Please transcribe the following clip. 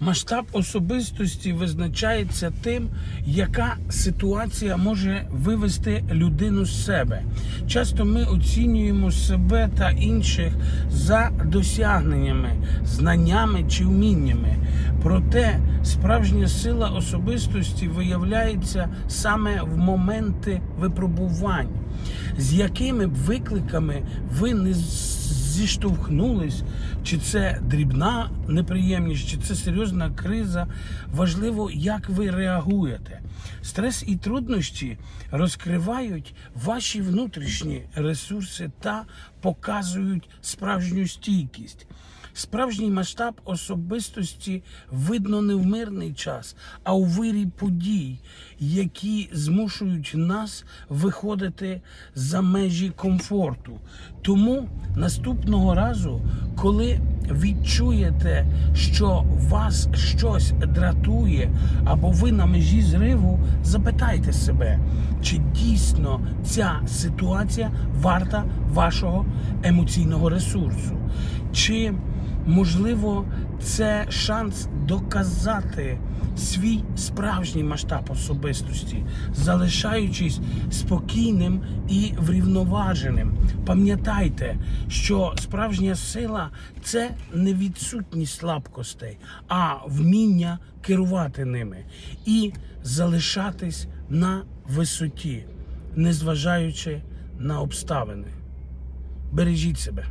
Масштаб особистості визначається тим, яка ситуація може вивести людину з себе. Часто ми оцінюємо себе та інших за досягненнями, знаннями чи вміннями. Проте справжня сила особистості виявляється саме в моменти випробувань, з якими б викликами ви не зіштовхнулись, чи це дрібна неприємність, чи це серйозна криза. Важливо, як ви реагуєте. Стрес і труднощі розкривають ваші внутрішні ресурси та показують справжню стійкість. Справжній масштаб особистості видно не в мирний час, а у вирі подій, які змушують нас виходити за межі комфорту. Тому наступного разу, коли відчуєте, що вас щось дратує, або ви на межі зриву, запитайте себе, чи дійсно ця ситуація варта вашого емоційного ресурсу. Чи Можливо, це шанс доказати свій справжній масштаб особистості, залишаючись спокійним і врівноваженим. Пам'ятайте, що справжня сила це не відсутність слабкостей, а вміння керувати ними і залишатись на висоті, незважаючи на обставини. Бережіть себе.